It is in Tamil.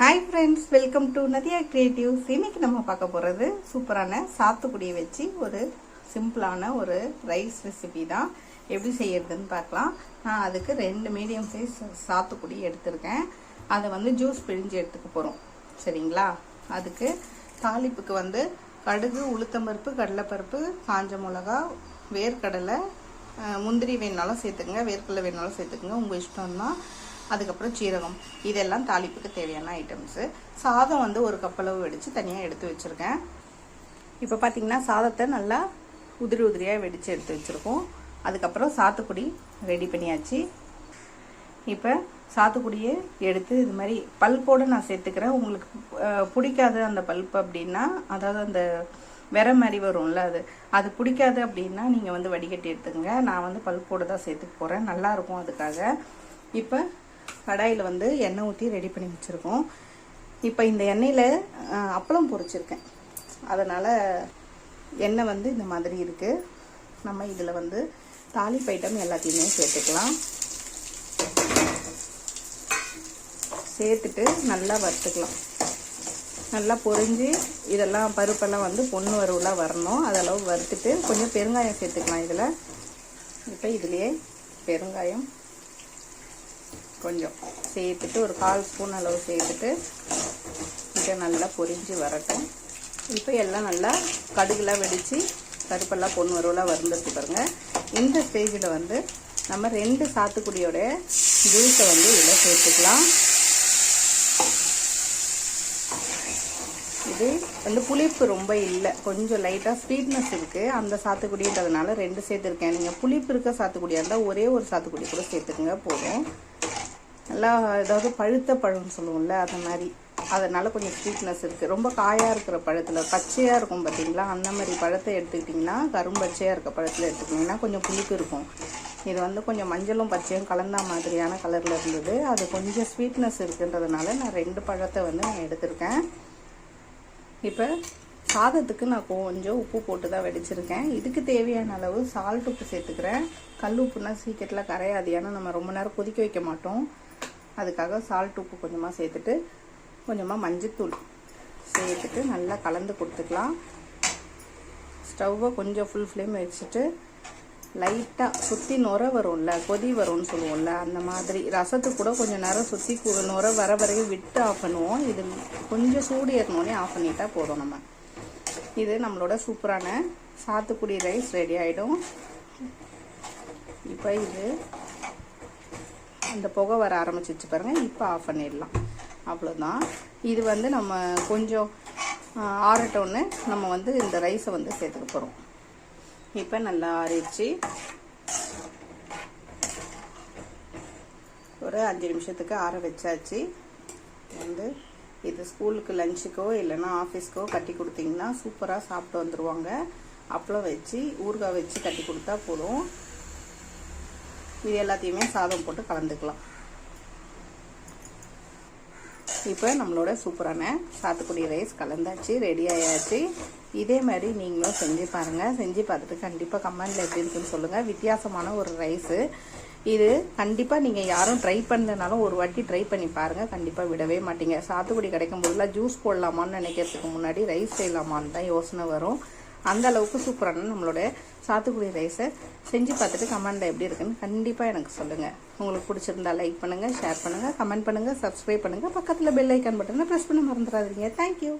Hi friends welcome to Nadiya creatives இன்னைக்கு நம்ம பார்க்க போகிறது சூப்பரான சாத்துக்குடியை வச்சு ஒரு சிம்பிளான ஒரு ரைஸ் ரெசிபி தான். எப்படி செய்யறதுன்னு பார்க்கலாம். நான் அதுக்கு ரெண்டு மீடியம் சைஸ் சாத்துக்குடி எடுத்திருக்கேன். அதை வந்து ஜூஸ் பிழிஞ்சு எடுத்துக்க போகிறோம் சரிங்களா? அதுக்கு தாளிப்புக்கு வந்து கடுகு உளுத்தம்பருப்பு கடலைப்பருப்பு காஞ்ச மிளகா வேர்க்கடலை முந்திரி வேணாலும் சேர்த்துக்கங்க. வேர்க்கடலை வேணாலும் சேர்த்துக்குங்க. உங்கள் இஷ்டம் தான் அதுக்கப்புறம் சீரகம். இதெல்லாம் தாளிப்புக்கு தேவையான ஐட்டம்ஸு சாதம் வந்து ஒரு கப்பளவு வெடித்து தனியாக எடுத்து வச்சுருக்கேன். இப்போ பார்த்தீங்கன்னா சாதத்தை நல்லா உதிரி உதிரியாக வெடித்து எடுத்து வச்சுருக்கோம். அதுக்கப்புறம் சாத்துக்குடி ரெடி பண்ணியாச்சு. இப்போ சாத்துக்குடியை எடுத்து இது மாதிரி பல்போடு நான் சேர்த்துக்கிறேன். உங்களுக்கு பிடிக்காது அந்த பல்ப் அப்படின்னா அதாவது அந்த வெற மாதிரி வரும்ல அது. அது பிடிக்காது அப்படின்னா நீங்கள் வந்து வடிகட்டி எடுத்துக்கங்க. நான் வந்து பல்போடு தான் சேர்த்துக்க போகிறேன் நல்லாயிருக்கும் அதுக்காக. இப்போ கடாயில் வந்து எண்ணெய் ஊற்றி ரெடி பண்ணி வச்சுருக்கோம். இப்போ இந்த எண்ணெயில் அப்பளம் பொரிச்சிருக்கேன். அதனால் எண்ணெய் வந்து இந்த மாதிரி இருக்குது நம்ம இதில் வந்து தாலிப் ஐட்டம் எல்லாத்தையுமே சேர்த்துக்கலாம். சேர்த்துட்டு நல்லா வறுத்துக்கலாம். நல்லா பொரிஞ்சு இதெல்லாம் பருப்பெல்லாம் வந்து பொண்ணு வறுவலாக வரணும். அதளவு வறுத்துட்டு கொஞ்சம் பெருங்காயம் சேர்த்துக்கலாம் இதில். இப்போ இதுலேயே பெருங்காயம் கொஞ்சம் சேர்த்துட்டு ஒரு கால் ஸ்பூன் அளவு சேர்த்துட்டு இதை நல்லா பொரிஞ்சு வரட்டும். இப்போ எல்லாம் நல்லா கடுகுலாம் வெடித்து கருப்பெல்லாம் பொண்ணு வறுவலாக வறுந்துட்டு பாருங்க. இந்த ஸ்டேஜில் வந்து நம்ம ரெண்டு சாத்துக்குடியோட ஜூஸை வந்து இதில் சேர்த்துக்கலாம். இது வந்து புளிப்பு ரொம்ப இல்லை. கொஞ்சம் லைட்டாக ஸ்வீட்னஸ் இருக்குது அந்த சாத்துக்குடின்றதுனால ரெண்டு சேர்த்துருக்கேன். நீங்கள் புளிப்பு இருக்க சாத்துக்குடியாக இருந்தால் ஒரே ஒரு சாத்துக்குடி கூட சேர்த்துக்குங்க போதும். நல்லா ஏதாவது பழுத்த பழம்னு சொல்லுவோம்ல அந்த மாதிரி. அதனால கொஞ்சம் ஸ்வீட்னஸ் இருக்குது ரொம்ப காயாக இருக்கிற பழத்தில் பச்சையாக இருக்கும் பார்த்தீங்களா அந்த மாதிரி பழத்தை எடுத்துக்கிட்டிங்கன்னா கரும்பச்சையாக இருக்க பழத்தில் எடுத்துக்கிட்டிங்கன்னா கொஞ்சம் புளிப்பு இருக்கும். இது வந்து கொஞ்சம் மஞ்சளும் பச்சையும் கலந்த மாதிரியான கலரில் இருந்தது. அது கொஞ்சம் ஸ்வீட்னஸ் இருக்குன்றதுனால நான் ரெண்டு பழத்தை வந்து நான் எடுத்திருக்கேன். இப்போ சாதத்துக்கு நான் கொஞ்சம் உப்பு போட்டு தான் வெடிச்சிருக்கேன். இதுக்கு தேவையான அளவு சால்ட் உப்பு சேர்த்துக்கிறேன். கல் உப்புனா சீக்கிரத்தில் கரையாது. ஏன்னா நம்ம ரொம்ப நேரம் கொதிக்க வைக்க மாட்டோம். அதுக்காக சால்ட் உப்பு கொஞ்சமாக சேர்த்துட்டு கொஞ்சமாக மஞ்சத்தூள் சேர்த்துட்டு நல்லா கலந்து கொடுத்துக்கலாம். ஸ்டவ்வை கொஞ்சம் ஃபுல் ஃப்ளேம் வச்சுட்டு லைட்டாக சுற்றி நுர வரும்ல கொதி வரும்னு சொல்லுவோம்ல அந்த மாதிரி. ரசத்துக்கு கூட கொஞ்சம் நேரம் சுற்றி நுர வர வரையும் விட்டு ஆஃப் பண்ணுவோம். இது கொஞ்சம் சூடு ஏறினோடனே ஆஃப் பண்ணிட்டா போதும் நம்ம. இது நம்மளோட சூப்பரான சாத்துக்குடி ரைஸ் ரெடி ஆகிடும் இப்போ இது அந்த புகை வர ஆரம்பிச்சிச்சு பாருங்கள் இப்போ ஆஃப் பண்ணிடலாம். அவ்வளோதான் இது வந்து நம்ம கொஞ்சம் ஆறட்டோன்னு நம்ம வந்து இந்த ரைஸை வந்து சேர்த்துக்க போகிறோம் இப்போ நல்லா ஆறிடுச்சு. ஒரு அஞ்சு நிமிஷத்துக்கு ஆற வச்சாச்சு. வந்து இது ஸ்கூலுக்கு லஞ்சுக்கோ இல்லைன்னா ஆஃபீஸ்க்கோ கட்டி கொடுத்தீங்கன்னா சூப்பராக சாப்பிட்டு வந்துடுவாங்க அப்பளம் வச்சு ஊறுகாய் வச்சு கட்டி கொடுத்தா போதும். இது எல்லாத்தையுமே சாதம் போட்டு கலந்துக்கலாம். இப்போ நம்மளோட சூப்பரான சாத்துக்குடி ரைஸ் கலந்தாச்சு ரெடி ஆயாச்சு. இதே மாதிரி நீங்களும் செஞ்சு பாருங்கள் செஞ்சு பார்த்துட்டு கண்டிப்பாக கமெண்டில் எப்படி இருக்குன்னு சொல்லுங்கள் வித்தியாசமான ஒரு ரைஸு. இது கண்டிப்பாக நீங்கள் யாரும் ட்ரை பண்ணலனாலும் ஒரு வாட்டி ட்ரை பண்ணி பாருங்கள் கண்டிப்பாக விடவே மாட்டீங்க. சாத்துக்குடி கிடைக்கும் போதெல்லாம் ஜூஸ் போடலாமான்னு நினைக்கிறதுக்கு முன்னாடி ரைஸ் செய்யலாமான்னு தான் யோசனை வரும். அந்த அளவுக்கு சூப்பரான நம்மளோட சாத்துக்குடி ரைஸை செஞ்சு பார்த்துட்டு கமெண்டில் எப்படி இருக்குன்னு கண்டிப்பாக எனக்கு சொல்லுங்கள் உங்களுக்கு பிடிச்சிருந்தா லைக் பண்ணுங்கள் ஷேர் பண்ணுங்கள் கமெண்ட் பண்ணுங்கள் சப்ஸ்கிரைப் பண்ணுங்கள் பக்கத்தில் பெல் ஐக்கான் பட்டனை ப்ரெஸ் பண்ண மறந்துடாதீங்க. தேங்க்யூ